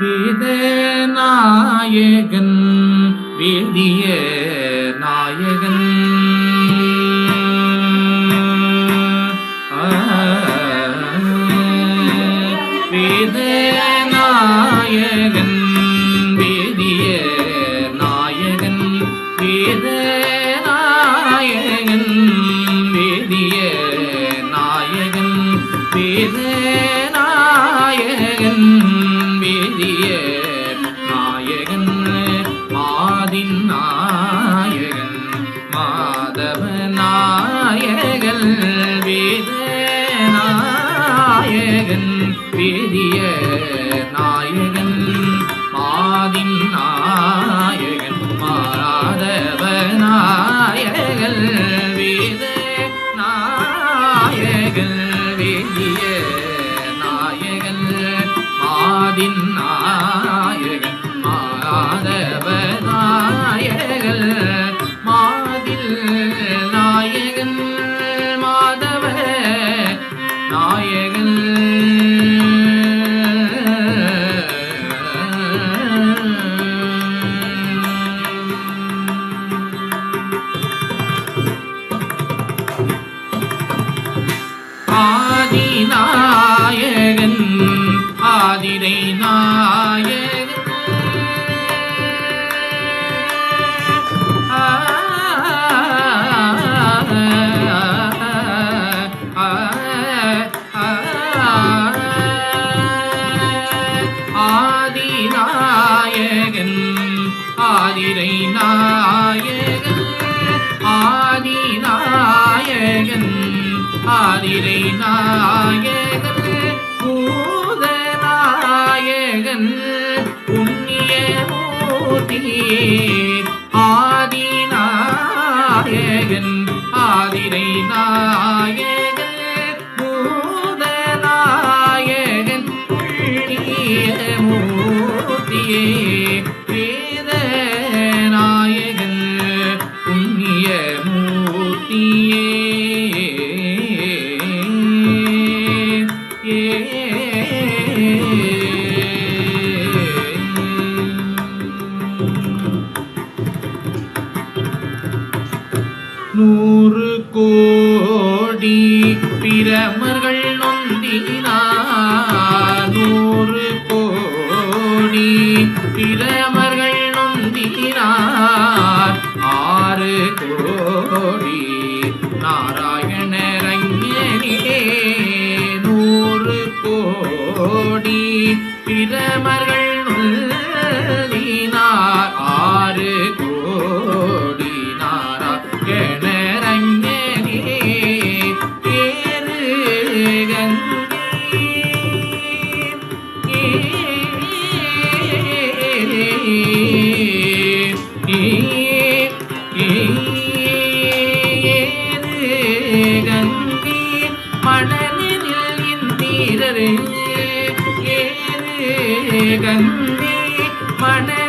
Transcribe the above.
வேத நாயகன் வேதிய நாயகன் ஆ, வேத நாயகன் வேதிய நாயகன் வேத நாயகன் வேதிய நாயகன் மாதின் நாயகன் மாறாதவ நாயகன் ஆதிநாயகன் ஆதிரை நாயகன் ஆ, ஆ, ஆ, ஆதிநாயகன் ஆதிரை நாயகன் ஆதிரை நாயகன் பூத நாயகன் புண்ணிய மூர்த்தி ஆதிநாயகன் ஆதிரை நாயகன் பூத நாயகன் புண்ணிய மூர்த்தியே. வேத நாயகன் புண்ணிய மூர்த்தியே. நூறு கோடி பிரமர்கள் நொந்தினார். நூறு கோடி பிரமர்கள் நொந்தினார். ஆறு கோடி நாராயணரங்கனே நூறு கோடி பிரமர்கள் மணலில் இந்தீரரே ஏறு கங்கை மணலில்